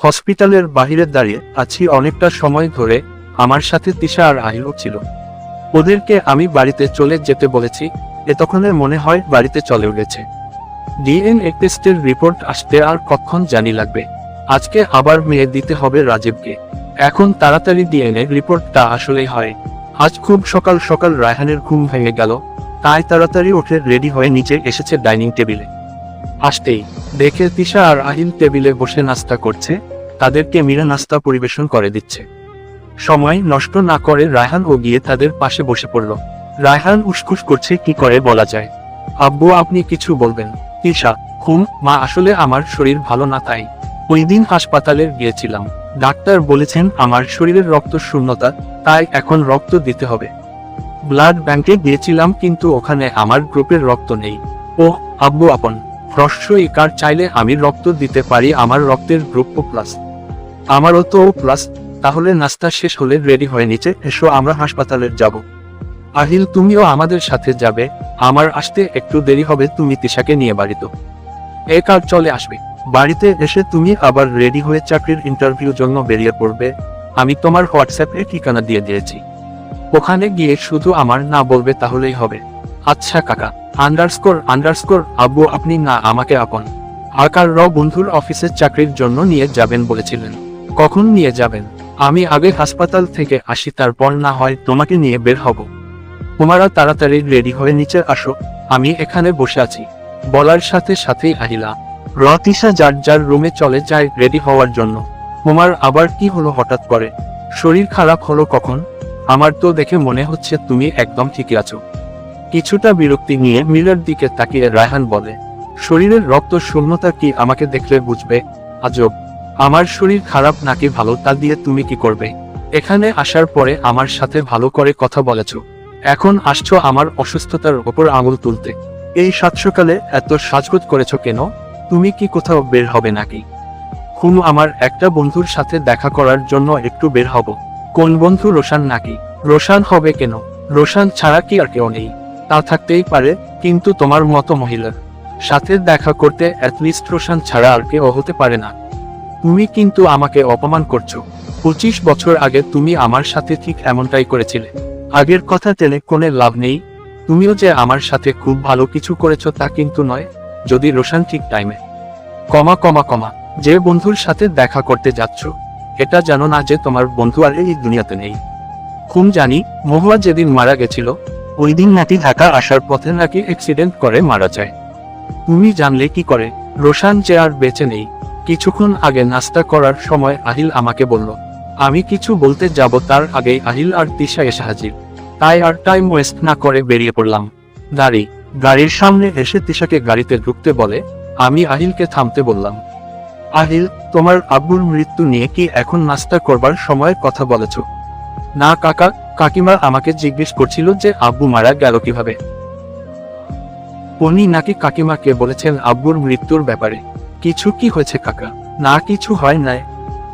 হসপিটালের বাহিরে দাঁড়িয়ে আছি অনেকটা সময় ধরে, আমার সাথে তিশা আর আহিলও ছিল। ওদেরকে আমি বাড়িতে চলে যেতে বলেছি এতক্ষণে মনে হয় বাড়িতে চলে গেছে। ডিএনএ টেস্টের রিপোর্ট আসতে আর কখন জানি লাগবে। আজকে আবার মেয়ে দিতে হবে রাজীবকে। এখন তাড়াতাড়ি ডিএনএ রিপোর্টটা আসলেই হয়। আজ খুব সকাল সকাল রায়হানের ঘুম ভেঙে গেল, তাই তাড়াতাড়ি উঠে রেডি হয়ে নিচে এসেছে ডাইনিং টেবিলে। আসতেই দেখে তিশা আর আহিল টেবিলে বসে নাস্তা করছে তাদেরকে মীরা নাস্তা পরিবেশন করে দিচ্ছে। সময় নষ্ট না করে রায়হান ও গিয়ে তাদের পাশে বসে পড়ল। রায়হান উসকুস করছে, কি করে বলা যায়? আব্বু, আপনি কিছু বলবেন। তিশা হুম মা আসলে আমার শরীর ভালো না তাই। ওই দিন হাসপাতালে গিয়েছিলাম। ডাক্তার বলেছেন, আমার শরীরের রক্ত শূন্যতা, তাই এখন রক্ত দিতে হবে। ব্লাড ব্যাংকে গিয়েছিলাম, কিন্তু ওখানে আমার গ্রুপের রক্ত নেই। ও আব্বু আপন। হ্রস্ব কার চাইলে আমি রক্ত দিতে পারি, আমার রক্তের গ্রুপ ও প্লাস। আমারও তো প্লাস তাহলে নাস্তা শেষ হলে রেডি হয়ে নিচে এসো, আমরা হাসপাতালে যাব। আহিল, তুমিও আমাদের সাথে যাবে। আমার আসতে একটু দেরি হবে, তুমি তিশাকে নিয়ে বাড়িতে। এ কাজ চলে আসবে? বাড়িতে এসে তুমি আবার রেডি হয়ে চাকরির ইন্টারভিউ জন্য বেরিয়ে পড়বে। আমি তোমার হোয়াটসঅ্যাপে ঠিকানা দিয়ে দিয়েছি। ওখানে গিয়ে শুধু আমার না বলবে তাহলেই হবে। আচ্ছা কাকা। আন্ডারস্কোর আন্ডারস্কোর আব্বু, আপনি না, আমাকে আপন। আকার র বন্ধুর অফিসের চাকরির জন্য নিয়ে যাবেন বলেছিলেন। কখন নিয়ে যাবেন? আমি আগে হাসপাতাল থেকে আসি, তারপর না হয় তোমাকে নিয়ে বের হব। তোমারা তাড়াতাড়ি রেডি হয়ে নিচে আসো, আমি এখানে বসে আছি। বলার সাথে সাথেই আহিলা। রতিশা যার যার রুমে চলে যায় রেডি হওয়ার জন্য। তোমার আবার কি হলো হঠাৎ করে? শরীর খারাপ হলো কখন? আমার তো দেখে মনে হচ্ছে তুমি একদম ঠিকই আছো। কিছুটা বিরক্তি নিয়ে মিরার দিকে তাকিয়ে রায়হান বলে, শরীরের রক্ত শূন্যতা কি আমাকে দেখলে বুঝবে? আজব। আমার শরীর খারাপ নাকি ভালো তা দিয়ে তুমি কি করবে? এখানে আসার পরে আমার সাথে ভালো করে কথা বলেছ। এখন আসছো আমার অসুস্থতার ওপর আঙুল তুলতে। এই সাত সকালে এত সাজগোজ করেছ কেন? তুমি কি কোথাও বের হবে নাকি? হুম, আমার একটা বন্ধুর সাথে দেখা করার জন্য একটু বের হব। কোন বন্ধু রোশান নাকি? রোশান হবে কেন? রোশান ছাড়া কি আর কেউ নেই। তা থাকতেই পারে, কিন্তু তোমার মতো মহিলার সাথে দেখা করতে অ্যাটলিস্ট রোশান ছাড়া আর কেউ হতে পারে না। তুমি কিন্তু আমাকে অপমান করছ। পঁচিশ বছর আগে তুমি আমার সাথে ঠিক এমনটাই করেছিলে। আগের কথা টেনে কোনো লাভ নেই। তুমিও যে আমার সাথে খুব ভালো কিছু করেছ তা কিন্তু নয়, যদি রোশান ঠিক টাইমে কমা কমা কমা, যে বন্ধুর সাথে দেখা করতে যাচ্ছ, এটা জানো না যে তোমার বন্ধু আর এই দুনিয়াতে নেই। খুন জানি, মহুয়া যেদিন মারা গেছিল, ওই দিন নাকি ঢাকা আসার পথে নাকি অ্যাক্সিডেন্ট করে মারা যায়। তুমি জানলে কি করে, রোশান যে আর বেঁচে নেই কিছুক্ষণ আগে নাস্তা করার সময় আহিল আমাকে বলল, আমি কিছু বলতে যাব। তার আগেই আহিল আর তিশা এসে হাজির। তাই আর টাইম ওয়েস্ট না করে বেরিয়ে পড়লাম। গাড়ি, গাড়ির সামনে এসে তিশাকে গাড়িতে ঢুকতে বলে, আমি আহিলকে থামতে বললাম, আহিল, তোমার আব্বুর মৃত্যু নিয়ে কি এখন নাস্তা করবার সময়ের কথা বলেছ? না, কাকা, কাকিমা আমাকে জিজ্ঞেস করছিল যে আব্বু মারা গেল কীভাবে? উনি নাকি কাকিমাকে বলেছেন আব্বুর মৃত্যুর ব্যাপারে। কিছু কি হয়েছে কাকা? না কিছু হয় নাই।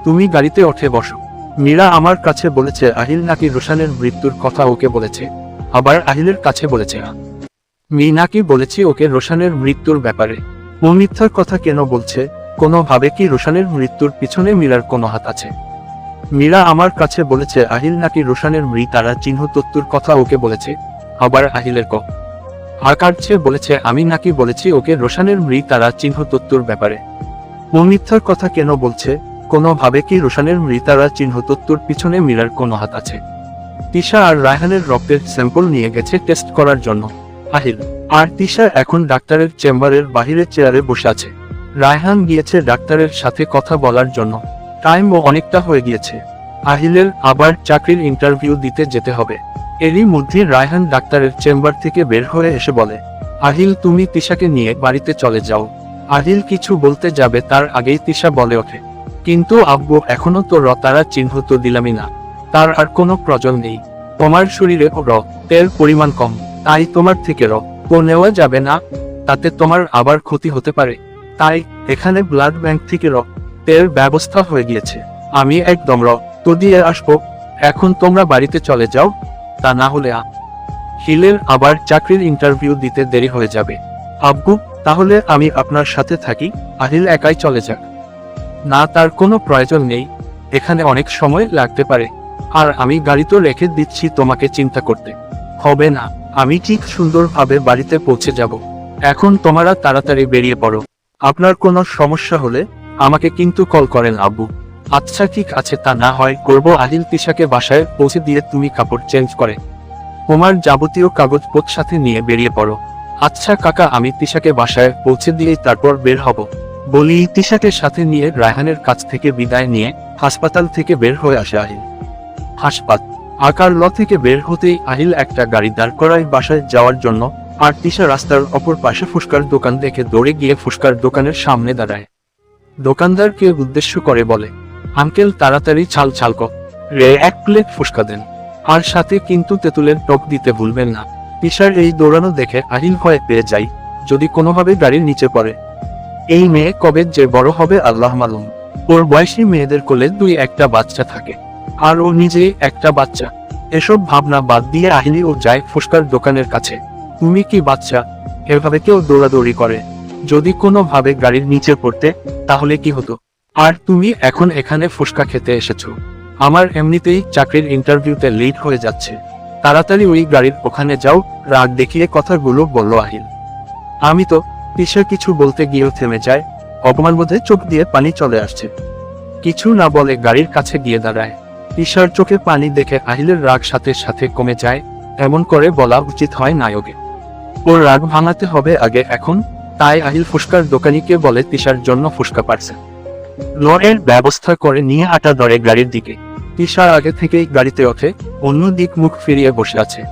তুমি গাড়িতে ওঠে বসো। মীরা আমার কাছে বলেছে, আহিল নাকি রোশানের মৃত্যুর কথা ওকে বলেছে। আবার আহিলের কাছে বলেছে না মি নাকি বলেছি ওকে রোশানের মৃত্যুর ব্যাপারে? ও মিথ্যার কথা কেন বলছে? কোনোভাবে কি রোশানের মৃত্যুর পিছনে মীরার কোনো হাত আছে? মীরা আমার কাছে বলেছে, আহিল নাকি রোশানের মৃতারা চিহ্ন তত্ত্বর কথা ওকে বলেছে। আবার আহিলের ক আকার্যে বলেছে, আমি নাকি বলেছি ওকে রোশানের মৃতারা চিহ্ন তত্ত্বর ব্যাপারে। ও কথা কেন বলছে? কোনোভাবে কি রোশানের মৃতারা চিহ্ন তত্ত্বর পিছনে মীরার কোনো হাত আছে? তিশা আর রায়হানের রক্তের স্যাম্পল নিয়ে গেছে টেস্ট করার জন্য। আহিল, আর তিশা এখন ডাক্তারের চেম্বারের বাহিরের চেয়ারে বসে আছে। রায়হান গিয়েছে ডাক্তারের সাথে কথা বলার জন্য। টাইমও অনেকটা হয়ে গিয়েছে। আহিলের আবার চাকরির ইন্টারভিউ দিতে যেতে হবে। এরই মধ্যে রায়হান ডাক্তারের চেম্বার থেকে বের হয়ে এসে বলে আহিল তুমি তিশাকে নিয়ে বাড়িতে চলে যাও। আহিল কিছু বলতে যাবে তার আগেই তিশা বলে ওঠে। কিন্তু আব্বু, এখনও তো রতারা চিহ্ন তো না। তার আর কোনো প্রয়োজন নেই। তোমার শরীরে রক্তের পরিমাণ কম। তাই তোমার থেকে রক্ত নেওয়া যাবে না। তাতে তোমার আবার ক্ষতি হতে পারে। তাই এখানে ব্লাড ব্যাংক থেকে রক্তের ব্যবস্থা হয়ে গিয়েছে। আমি একদম রক্ত দিয়ে আসব। এখন তোমরা বাড়িতে চলে যাও। তা না হলে হিলের আবার চাকরির ইন্টারভিউ দিতে দেরি হয়ে যাবে। আব্বু, তাহলে আমি আপনার সাথে থাকি, আহিল একাই চলে যাক। না, তার কোনো প্রয়োজন নেই। এখানে অনেক সময় লাগতে পারে। আর আমি গাড়ি তো রেখে দিচ্ছি তোমাকে চিন্তা করতে। হবে না, আমি ঠিক সুন্দরভাবে বাড়িতে পৌঁছে যাব। এখন তোমরা তাড়াতাড়ি বেরিয়ে পড়ো। আপনার কোনো সমস্যা হলে আমাকে কিন্তু কল করেন আব্বু। আচ্ছা ঠিক আছে, তা না হয় করব। আহিল তিশাকে বাসায় পৌঁছে দিয়ে তুমি কাপড় চেঞ্জ করে। তোমার যাবতীয় কাগজপত্র সাথে নিয়ে বেরিয়ে পড়ো। আচ্ছা কাকা, আমি তিশাকে বাসায় পৌঁছে দিয়েই তারপর বের হব। বলি, তিশাকে সাথে নিয়ে রায়হানের কাছ থেকে বিদায় নিয়ে হাসপাতাল থেকে বের হয়ে আসে আহিল হাসপাত আকার ল থেকে বের হতেই আহিল একটা গাড়ি দাঁড় করায় বাসায় যাওয়ার জন্য আর তিশা রাস্তার অপর পাশে ফুসকার দোকান দেখে দৌড়ে গিয়ে ফুসকার দোকানের সামনে দাঁড়ায়। দোকানদারকে উদ্দেশ্য করে বলে আঙ্কেল, তাড়াতাড়ি ছাল ছালক রে, এক প্লেট ফুসকা দেন। আর সাথে কিন্তু তেঁতুলের টক দিতে ভুলবেন না। তিশার এই দৌড়ানো দেখে আহিল ভয়ে পেয়ে যাই, যদি কোনোভাবে গাড়ির নিচে পড়ে। এই মেয়ে কবে যে বড় হবে আল্লাহ মালুম। ওর বয়সী মেয়েদের কোলে দুই একটা বাচ্চা থাকে। আর ও নিজেই একটা বাচ্চা। এসব ভাবনা বাদ দিয়ে আহিলি ও যায় ফুসকার দোকানের কাছে। তুমি কি বাচ্চা? এভাবে কেউ দৌড়াদৌড়ি করে। যদি কোনোভাবে গাড়ির নিচে পড়তে, তাহলে কি হতো? আর তুমি এখন এখানে ফুসকা খেতে এসেছ। আমার এমনিতেই চাকরির ইন্টারভিউতে লেট হয়ে যাচ্ছে। তাড়াতাড়ি ওই গাড়ির ওখানে যাও, রাগ দেখিয়ে কথাগুলো বলল আহিল। আমি তো পিসা কিছু বলতে গিয়েও থেমে যায় অপমান বোধে চোখ দিয়ে পানি চলে আসছে। কিছু না বলে গাড়ির কাছে গিয়ে দাঁড়ায়। পিসার চোখে পানি দেখে আহিলের রাগ সাথে সাথে কমে যায়, এমন করে বলা উচিত হয় নায়কে। ওর রাগ ভাঙাতে হবে আগে এখন, তাই আহিল ফুসকার দোকানিকে বলে তিশার জন্য ফুসকা পারছে। লরের ব্যবস্থা করে নিয়ে আটা ধরে গাড়ির দিকে। তিশা আগে থেকেই গাড়িতে ওঠে, অন্য দিক মুখ ফিরিয়ে বসে আছে।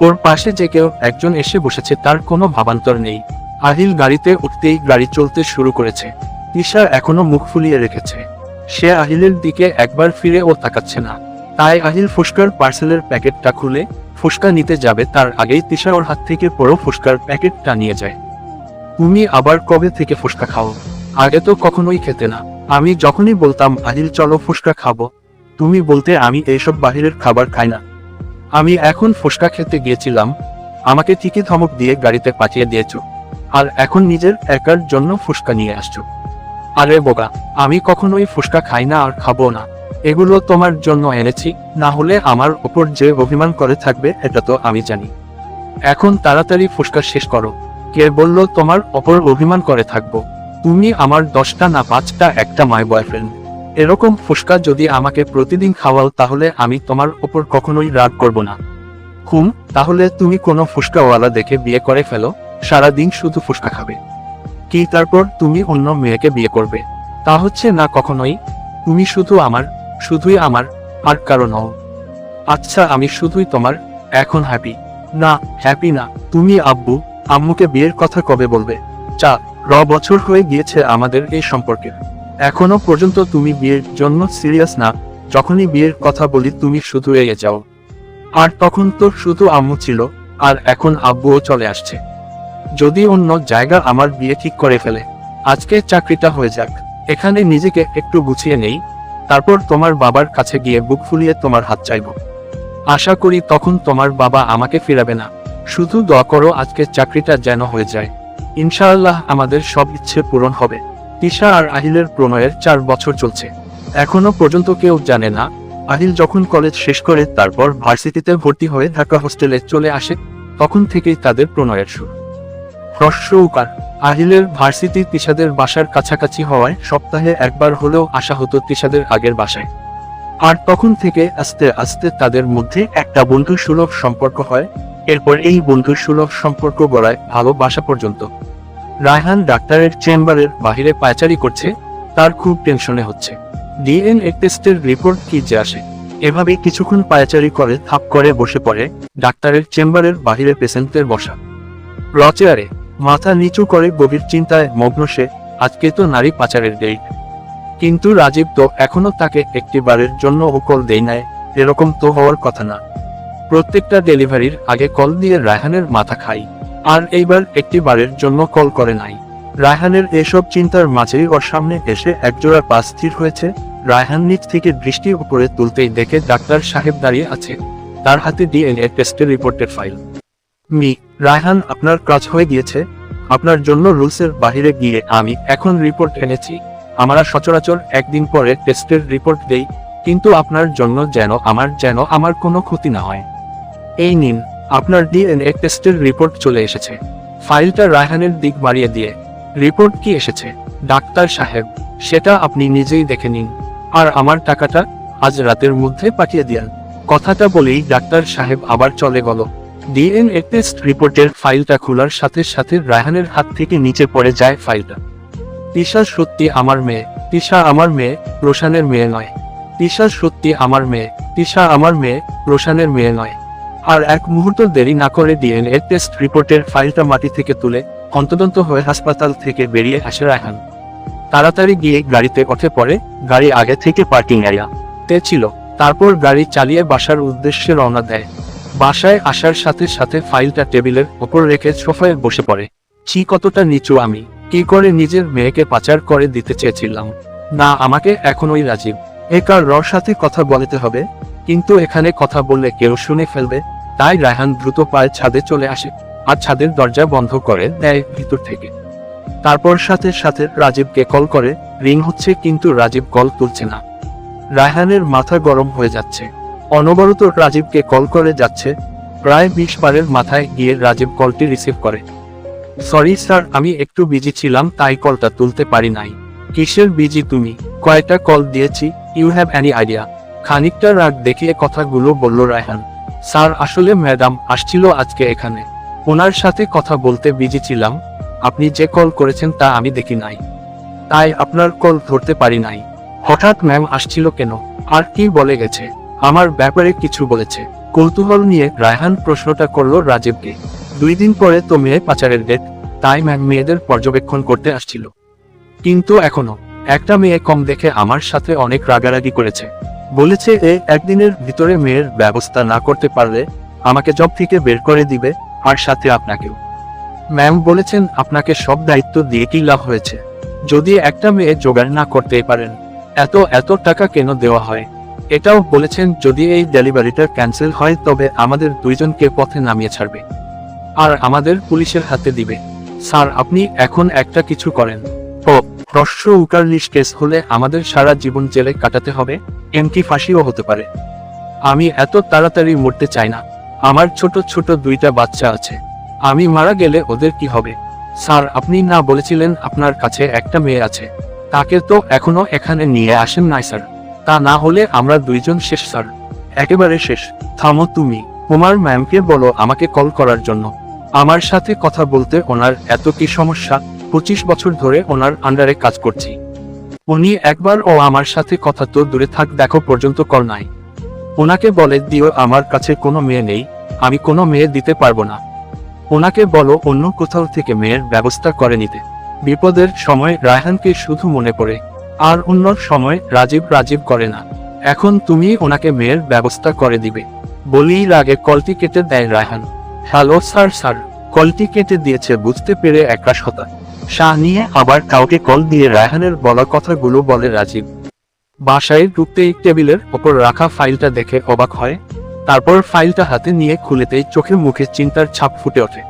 ওর পাশে যে কেউ একজন এসে বসেছে তার কোনো ভাবান্তর নেই। আহিল গাড়িতে উঠতেই গাড়ি চলতে শুরু করেছে। তিশা এখনও মুখ ফুলিয়ে রেখেছে। সে আহিলের দিকে একবার ফিরে ও তাকাচ্ছে না। তাই আহিল ফুসকার পার্সেলের প্যাকেটটা খুলে ফুসকা নিতে যাবে, তার আগেই তিশা ওর হাত থেকে পুরো ফুসকার প্যাকেটটা নিয়ে যায়। তুমি আবার কবে থেকে ফুসকা খাও? আগে তো কখনোই খেতে না। আমি যখনই বলতাম আহিল চলো ফুসকা খাব। তুমি বলতে, আমি এইসব বাহিরের খাবার খাই না। আমি এখন ফুসকা খেতে গিয়েছিলাম। আমাকে ঠিকই ধমক দিয়ে গাড়িতে পাঠিয়ে দিয়েছ। আর এখন নিজের একার জন্য ফুসকা নিয়ে আসছো। আরে বোকা, আমি কখনোই ফুসকা খাই না আর খাব না। এগুলো তোমার জন্য এনেছি। না হলে আমার ওপর যে অভিমান করে থাকবে, এটা তো আমি জানি। এখন তাড়াতাড়ি ফুসকা শেষ করো। কে বলল তোমার অপর অভিমান করে থাকব? তুমি আমার দশটা না পাঁচটা, একটা মাই বয়ফ্রেন্ড এরকম ফুসকা যদি আমাকে প্রতিদিন খাওয়াও, তাহলে আমি তোমার ওপর কখনোই রাগ করব না। হুম, তাহলে তুমি কোনো ফুসকাওয়ালা দেখে বিয়ে করে ফেলো, সারাদিন শুধু ফুসকা খাবে। কি তারপর তুমি অন্য মেয়েকে বিয়ে করবে? তা হচ্ছে না কখনোই। তুমি শুধু আমার, শুধুই আমার, আর কারও নও। আচ্ছা আমি শুধুই তোমার, এখন হ্যাপি না হ্যাপি না। তুমি আব্বু, আম্মুকে বিয়ের কথা কবে বলবে? চা র বছর হয়ে গিয়েছে আমাদের এই সম্পর্কে। এখনও পর্যন্ত তুমি বিয়ের জন্য সিরিয়াস না, যখনই বিয়ের কথা বলি তুমি শুধু এগিয়ে যাও। আর তখন তো শুধু আম্মু ছিল, আর এখন আব্বুও চলে আসছে। যদি অন্য জায়গা আমার বিয়ে ঠিক করে ফেলে, আজকে চাকরিটা হয়ে যাক, এখানে নিজেকে একটু গুছিয়ে নেই, তারপর তোমার বাবার কাছে গিয়ে বুক ফুলিয়ে তোমার হাত চাইব। আশা করি তখন তোমার বাবা আমাকে ফিরাবে না, শুধু দোয়া করো আজকে চাকরিটা যেন হয়ে যায়। ইনশাআল্লাহ আমাদের সব ইচ্ছে পূরণ হবে। তিশা আর আহিলের প্রণয়ের চার বছর চলছে। এখনও পর্যন্ত কেউ জানে না, আহিল যখন কলেজ শেষ করে তারপর ভার্সিটিতে ভর্তি হয়ে ঢাকা হোস্টেলে চলে আসে, তখন থেকেই তাদের প্রণয়ের শুরু হ্রস্ব উকার আহিলের ভার্সিটি তিশাদের বাসার কাছাকাছি হওয়ায় সপ্তাহে একবার হলেও আসা হতো তিশাদের আগের বাসায়। আর তখন থেকে আস্তে আস্তে তাদের মধ্যে একটা বন্ধু সুলভ সম্পর্ক হয় এরপর এই বন্ধু সুলভ সম্পর্ক গড়ায় ভালোবাসা পর্যন্ত। রায়হান ডাক্তারের চেম্বারের বাহিরে পায়চারি করছে, তার খুব টেনশনে হচ্ছে। ডিএনএ টেস্টের রিপোর্ট কি যে আসে? এভাবে কিছুক্ষণ পায়চারি করে থাপ করে বসে পড়ে ডাক্তারের চেম্বারের বাহিরে পেশেন্টের বসা। রচেয়ারে মাথা নিচু করে গভীর চিন্তায় মগ্ন সে, আজকে তো নারী পাচারের ডেট কিন্তু রাজীব তো এখনও তাকে একটি বারের জন্য ও কল দেয় নাই, এরকম তো হওয়ার কথা না। প্রত্যেকটা ডেলিভারির আগে কল দিয়ে রায়হানের মাথা খাই। আর এইবার একটি বারের জন্য কল করে নাই। রায়হানের এসব চিন্তার মাঝেই ওর সামনে এসে একজোড়া পা স্থির হয়েছে। রায়হান নিচ থেকে দৃষ্টি উপরে তুলতেই দেখে ডাক্তার সাহেব দাঁড়িয়ে আছে। তার হাতে ডিএনএ টেস্টের রিপোর্টের ফাইল। মি, রায়হান আপনার কাজ হয়ে গিয়েছে। আপনার জন্য রুলসের বাহিরে গিয়ে আমি এখন রিপোর্ট এনেছি। আমরা সচরাচর একদিন পরে টেস্টের রিপোর্ট দেই, কিন্তু আপনার জন্য যেন আমার যেন আমার কোনো ক্ষতি না হয়। এই নিন, আপনার ডিএনএ টেস্টের রিপোর্ট চলে এসেছে। ফাইলটা রায়হানের দিক বাড়িয়ে দিয়ে, রিপোর্ট কি এসেছে? ডাক্তার সাহেব, সেটা আপনি নিজেই দেখে নিন। আর আমার টাকাটা আজ রাতের মধ্যে পাঠিয়ে দিন কথাটা বলেই ডাক্তার সাহেব আবার চলে গেল। ডিএনএ টেস্ট রিপোর্টের ফাইলটা খোলার সাথে সাথে রায়হানের হাত থেকে নিচে পড়ে যায় ফাইলটা। তিশা সত্যি আমার মেয়ে, তিশা আমার মেয়ে, রোশানের মেয়ে নয়। তিশা সত্যি আমার মেয়ে, তিশা আমার মেয়ে, রোশানের মেয়ে নয়। আর এক মুহূর্ত দেরি না করে ডিএনএ টেস্ট রিপোর্টের ফাইলটা মাটি থেকে তুলে অন্তদন্ত হয়ে হাসপাতাল থেকে বেরিয়ে আসে রায়হান। তাড়াতাড়ি গিয়ে গাড়িতে ওঠে পড়ে, গাড়ি আগে থেকে পার্কিং এরিয়া তে ছিল। তারপর গাড়ি চালিয়ে বাসার উদ্দেশ্যে রওনা দেয়। বাসায় আসার সাথে সাথে ফাইলটা টেবিলের ওপর রেখে সোফায় বসে পড়ে। চি কতটা নিচু আমি। কি করে নিজের মেয়েকে পাচার করে দিতে চেয়েছিলাম। না, আমাকে এখনোই রাজীব একার রর সাথে কথা বলতে হবে? কিন্তু এখানে কথা বললে কেউ শুনে ফেলবে। তাই রায়হান দ্রুত পায়ে ছাদে চলে আসে আর ছাদের দরজা বন্ধ করে দেয় ভিতর থেকে। তারপর সাথে সাথে রাজীবকে কল করে, রিং হচ্ছে কিন্তু রাজীব কল তুলছে না। রায়হানের মাথা গরম হয়ে যাচ্ছে। অনবরত রাজীবকে কল করে যাচ্ছে। প্রায় বিশ বারের মাথায় গিয়ে রাজীব কলটি রিসিভ করে। সরি স্যার, আমি একটু বিজি ছিলাম, তাই কলটা তুলতে পারি নাই। কিসের বিজি তুমি? কয়টা কল দিয়েছি? You have any idea? খানিকটা রাগ দেখিয়ে কথাগুলো বলল রায়হান। স্যার, আসলে ম্যাডাম আসছিল আজকে এখানে। ওনার সাথে কথা বলতে বিজি ছিলাম। আপনি যে কল করেছেন তা আমি দেখি নাই। তাই আপনার কল ধরতে পারি নাই। হঠাৎ ম্যাম আসছিল কেন? আর কি বলে গেছে? আমার ব্যাপারে কিছু বলেছে। কৌতূহল নিয়ে রায়হান প্রশ্নটা করল রাজীবকে। দুই দিন পরে তো মেয়ে পাচারের ডেট, তাই ম্যাম মেয়েদের পর্যবেক্ষণ করতে আসছিল। কিন্তু এখনও, একটা মেয়ে কম দেখে আমার সাথে অনেক রাগারাগি করেছে। বলেছে এ একদিনের ভিতরে মেয়ের ব্যবস্থা না করতে পারলে আমাকে জব থেকে বের করে দিবে, আর সাথে আপনাকেও। ম্যাম বলেছেন, আপনাকে সব দায়িত্ব দিয়ে কি লাভ হয়েছে। যদি একটা মেয়ে জোগাড় না করতে পারেন, এত এত টাকা কেন দেওয়া হয়? এটাও বলেছেন, যদি এই ডেলিভারিটা ক্যান্সেল হয়, তবে আমাদের দুইজনকে পথে নামিয়ে ছাড়বে। আর আমাদের পুলিশের হাতে দিবে। স্যার, আপনি এখন একটা কিছু করেন। ও, প্রশ্ন উকারলিশ কেস হলে আমাদের সারা জীবন জেলে কাটাতে হবে? এমকি ফাঁসিও হতে পারে। আমি এত তাড়াতাড়ি মরতে চাই না। আমার ছোট ছোট দুইটা বাচ্চা আছে। আমি মারা গেলে ওদের কি হবে? স্যার, আপনি না বলেছিলেন আপনার কাছে একটা মেয়ে আছে। তাকে তো এখনও এখানে নিয়ে আসেন নাই, স্যার। তা না হলে আমরা দুইজন শেষ, স্যার। একেবারে শেষ। থামো তুমি। তোমার ম্যামকে বলো আমাকে কল করার জন্য। আমার সাথে কথা বলতে ওনার এত কি সমস্যা? পঁচিশ বছর ধরে ওনার আন্ডারে কাজ করছি। উনি একবার ও আমার সাথে কথা তো দূরে থাক, দেখো পর্যন্ত কল নাই। ওনাকে বলে, দিও, আমার কাছে কোনো মেয়ে নেই, আমি কোনো মেয়ে দিতে পারব না। ওনাকে বলো, অন্য কোথাও থেকে মেয়ের ব্যবস্থা করে নিতে। বিপদের সময় রায়হানকে শুধু মনে পড়ে, আর অন্য সময় রাজীব রাজীব করে না। এখন তুমি ওনাকে মেয়ের ব্যবস্থা করে দিবে। বলেই রাগে কলটি কেটে দেয় রায়হান। Hello sir sir. কলটি কেটে দিয়েছে, বুঝতে পেরে একাশ হতা শাহ নিয়ে আবার কাউকে কল দিয়ে রায়হানের বলা কথাগুলো বলে রাজীব বাসায় ঢুকতেই টেবিলের ওপর রাখা ফাইলটা দেখে অবাক হয়। তারপর ফাইলটা হাতে নিয়ে খুলেতেই চোখে মুখে চিন্তার ছাপ ফুটে ওঠে।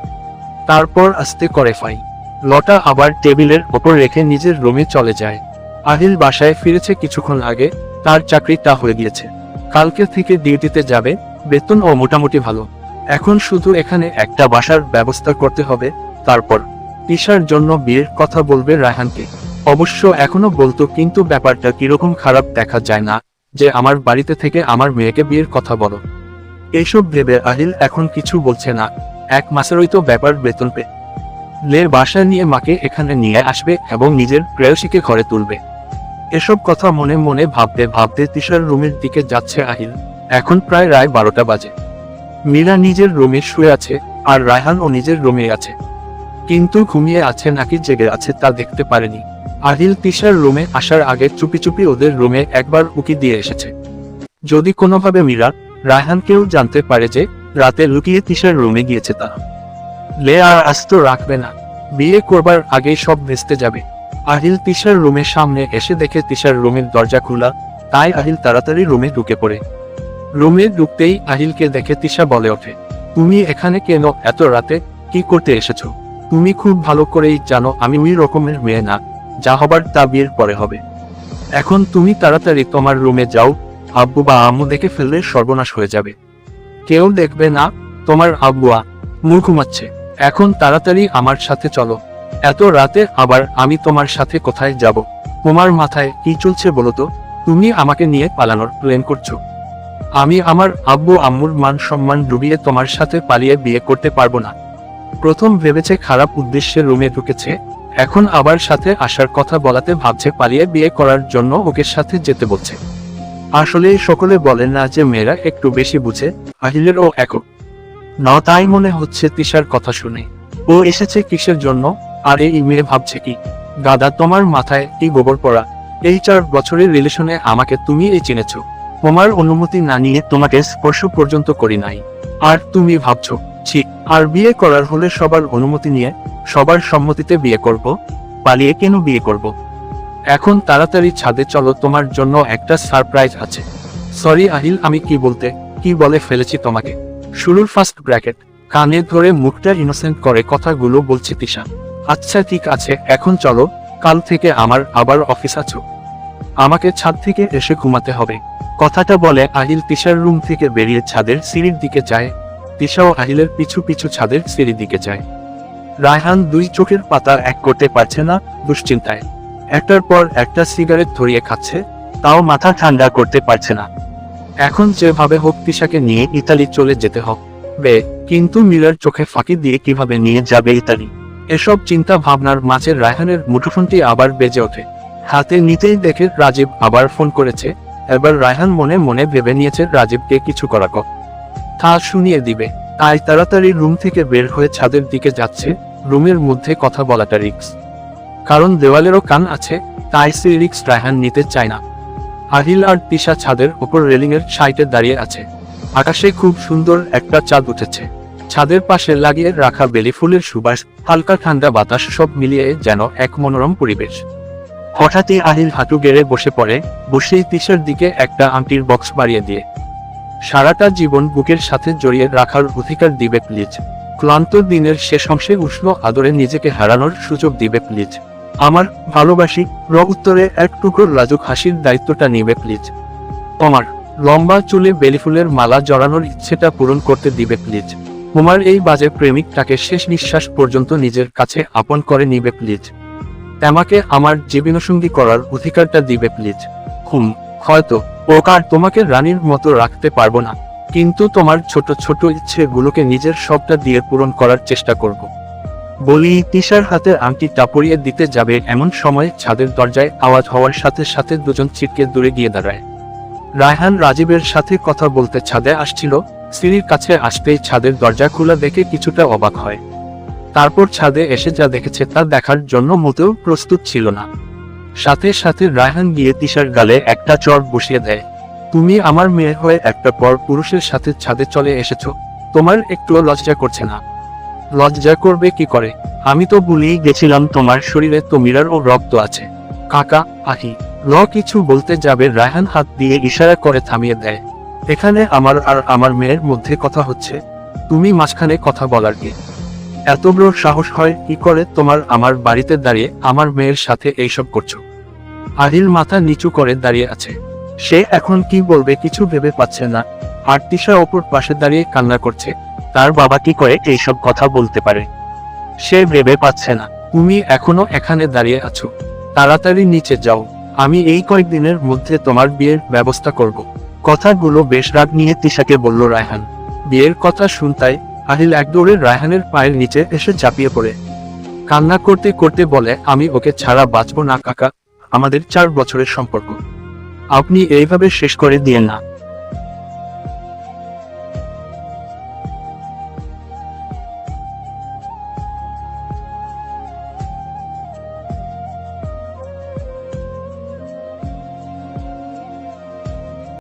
তারপর আস্তে করে ফাই লটা আবার টেবিলের ওপর রেখে নিজের রুমে চলে যায়। আহিল বাসায় ফিরেছে কিছুক্ষণ আগে, তার চাকরিটা হয়ে গিয়েছে। কালকে থেকে ডিউটিতে যাবে বেতন ও মোটামুটি ভালো। এখন শুধু এখানে একটা বাসার ব্যবস্থা করতে হবে, তারপর। তিশার জন্য বিয়ের কথা বলবে রায়হানকে। অবশ্য এখনও বলতো, কিন্তু ব্যাপারটা কীরকম খারাপ দেখা যায় না, যে আমার বাড়িতে থেকে আমার মেয়েকে বিয়ের কথা বলো। এইসব ভেবে আহিল এখন কিছু বলছে না। এক মাসেরই তো ব্যাপার বেতন পে। লে বাসা নিয়ে মাকে এখানে নিয়ে আসবে এবং নিজের প্রেয়সীকে ঘরে তুলবে। এসব কথা মনে মনে ভাবতে ভাবতে তিশার রুমের দিকে যাচ্ছে আহিল। এখন প্রায় রায় বারোটা বাজে। মীরা নিজের রুমে শুয়ে আছে, আর রায়হান ও নিজের রুমে আছে। কিন্তু ঘুমিয়ে আছে নাকি জেগে আছে তা দেখতে পারেনি। আহিল তিশার রুমে আসার আগে চুপি চুপি ওদের রুমে একবার উকি দিয়ে এসেছে। যদি কোনোভাবে মীরা, রায়হানকেও জানতে পারে যে, রাতে লুকিয়ে তিশার রুমে গিয়েছে তা লে আর আস্ত রাখবে না। বিয়ে করবার আগেই সব ভেস্তে যাবে। আহিল তিশার রুমের সামনে এসে দেখে তিশার রুমের দরজা খোলা, তাই আহিল তাড়াতাড়ি রুমে ঢুকে পড়ে। রুমে ঢুকতেই আহিলকে দেখে তিশা বলে ওঠে, তুমি এখানে কেন এত রাতে? কি করতে এসেছ? তুমি খুব ভালো করেই জানো আমি ওই রকমের মেয়ে না, যা হবার তা বিয়ের পরে হবে। এখন তুমি তাড়াতাড়ি তোমার রুমে যাও, আব্বু বা আম্মু দেখে ফেললে সর্বনাশ হয়ে যাবে। কেউ দেখবে না, তোমার আব্বুয়া মুখ ঘুমাচ্ছে এখন তাড়াতাড়ি আমার সাথে চলো। এত রাতে আবার আমি তোমার সাথে কোথায় যাব? তোমার মাথায় কি চলছে বলো তো? তুমি আমাকে নিয়ে পালানোর প্ল্যান করছ। আমি আমার আব্বু আম্মুর মান সম্মান ডুবিয়ে তোমার সাথে পালিয়ে বিয়ে করতে পারব না। প্রথম ভেবেছে খারাপ উদ্দেশ্যে রুমে ঢুকেছে, এখন আবার সাথে আসার কথা বলাতে ভাবছে পালিয়ে বিয়ে করার জন্য ওকে সাথে যেতে বলছে। আসলে সকলে বলে না যে মেয়েরা একটু বেশি বুঝে, আহিলের ও একক। ন, তাই মনে হচ্ছে তিশার কথা শুনে। ও এসেছে কিসের জন্য? আর, এই মেয়ে ভাবছে কি? গাদা, তোমার মাথায় কি গোবর পড়া? এই চার বছরের রিলেশনে আমাকে তুমি এই চিনেছ। তোমার অনুমতি না নিয়ে তোমাকে স্পর্শ পর্যন্ত করি নাই। আর তুমি ভাবছ ঠিক আর বিয়ে করার হলে সবার অনুমতি নিয়ে সবার সম্মতিতে বিয়ে করব? পালিয়ে কেন বিয়ে করব? এখন তাড়াতাড়ি ছাদে চলো, তোমার জন্য একটা সারপ্রাইজ আছে। সরি আহিল, আমি কি বলতে, কি বলে ফেলেছি তোমাকে? শুরুর ফার্স্ট ব্র্যাকেট, কানে ধরে মুখটা ইনোসেন্ট করে কথাগুলো বলছে তিশা। আচ্ছা ঠিক আছে, এখন চলো, কাল থেকে আমার আবার অফিস আছো। আমাকে ছাদ থেকে এসে ঘুমাতে হবে। কথাটা বলে আহিল তিশার রুম থেকে বেরিয়ে ছাদের সিঁড়ির দিকে যায়। তিশাও আহিলের পিছু পিছু ছাদের সিঁড়ির দিকে যায়। রায়হান দুই চোখের পাতা এক করতে পারছে না দুশ্চিন্তায়। একটার পর একটা সিগারেট ধরিয়ে খাচ্ছে, তাও মাথা ঠান্ডা করতে পারছে না। এখন যেভাবে হোক তিশাকে নিয়ে ইতালি চলে যেতে হবে কিন্তু মিলার চোখে ফাঁকি দিয়ে কীভাবে নিয়ে যাবে ইতালি? এসব চিন্তা ভাবনার মাঝে রায়হানের মুঠোফোনটি আবার বেজে ওঠে। হাতে নিতেই দেখে রাজীব আবার ফোন করেছে। এবার রায়হান মনে মনে ভেবে নিয়েছে রাজীবকে কিছু করা তা শুনিয়ে দিবে। তাই তাড়াতাড়ি রুম থেকে বের হয়ে ছাদের দিকে যাচ্ছে। রুমের মধ্যে কথা বলাটা রিক্স। কারণ দেওয়ালেরও কান আছে, তাই সেই রিক্স রায়হান নিতে চায় না। আহিল আর তিশা ছাদের ওপর রেলিং এর সাইটে দাঁড়িয়ে আছে। আকাশে খুব সুন্দর একটা চাঁদ উঠেছে। ছাদের পাশে লাগিয়ে রাখা বেলি ফুলের সুবাস, হালকা ঠান্ডা বাতাস সব মিলিয়ে যেন এক মনোরম পরিবেশ। হঠাৎই আহিল হাঁটু গেড়ে বসে পড়ে বসেই তিশার দিকে একটা আংটির বক্স বাড়িয়ে দিয়ে। সারাটা জীবন বুকের সাথে জড়িয়ে রাখার অধিকার দিবে প্লিজ। ক্লান্ত দিনের শেষ অংশে উষ্ণ আদরে নিজেকে হারানোর সুযোগ দিবে প্লিজ। আমার ভালোবাসি র উত্তরে এক টুকরো লাজুক হাসির দায়িত্বটা নিবে প্লিজ। তোমার লম্বা চুলে বেলিফুলের মালা জড়ানোর ইচ্ছেটা পূরণ করতে দিবে প্লিজ। তোমার এই বাজে প্রেমিকটাকে শেষ নিঃশ্বাস পর্যন্ত নিজের কাছে আপন করে নিবে প্লিজ। আমাকে আমার জীবনসঙ্গী করার অধিকারটা দিবে প্লিজ হুম, হয়তো। ওকার তোমাকে রানীর মতো রাখতে পারব না। কিন্তু তোমার ছোট ছোট ইচ্ছেগুলোকে নিজের সবটা দিয়ে পূরণ করার চেষ্টা করব। বলি, তিশার হাতে আংটিটা পরিয়ে দিতে যাবে এমন সময় ছাদের দরজায় আওয়াজ হওয়ার সাথে সাথে দুজন ছিটকে দূরে গিয়ে দাঁড়ায়। রায়হান রাজীবের সাথে কথা বলতে ছাদে আসছিল। সিঁড়ির কাছে আসতেই ছাদের দরজা খোলা দেখে কিছুটা অবাক হয়। তারপর ছাদে এসে যা দেখেছে তা দেখার জন্য মোটেও প্রস্তুত ছিল না। সাথে সাথে রায়হান গিয়ে তিশার গালে একটা চর বসিয়ে দেয়। তুমি আমার মেয়ে হয়ে একটা পর পুরুষের সাথে ছাদে চলে এসেছ। তোমার একটুও লজ্জা করছে না। লজ্জা করবে কি করে? আমি তো ভুলেই গেছিলাম তোমার শরীরে তো ও রক্ত আছে। কাকা, আহি। ল কিছু বলতে যাবে রায়হান হাত দিয়ে ইশারা করে থামিয়ে দেয়। এখানে আমার আর আমার মেয়ের মধ্যে কথা হচ্ছে। তুমি মাঝখানে কথা বলার কি? এত বড় সাহস হয় কি করে তোমার আমার বাড়িতে দাঁড়িয়ে আমার মেয়ের সাথে এইসব করছ? আহিল মাথা নিচু করে দাঁড়িয়ে আছে। সে এখন কি বলবে কিছু ভেবে পাচ্ছে না। আর তিশা অপর পাশে দাঁড়িয়ে কান্না করছে। তার বাবা কি করে এইসব কথা বলতে পারে? সে ভেবে পাচ্ছে না। তুমি এখনও এখানে দাঁড়িয়ে আছো। তাড়াতাড়ি নিচে যাও। আমি এই কয়েকদিনের মধ্যে তোমার বিয়ের ব্যবস্থা করব। কথাগুলো বেশ রাগ নিয়ে তিশাকে বলল, রায়হান, বিয়ের কথা শুনতাই আহিল এক দৌড়ে রায়হানের পায়ের নিচে এসে ঝাঁপিয়ে পড়ে। কান্না করতে করতে বলে, আমি ওকে ছাড়া বাঁচব না, কাকা। আমাদের চার বছরের সম্পর্ক। আপনি এইভাবে শেষ করে দিয়ে না।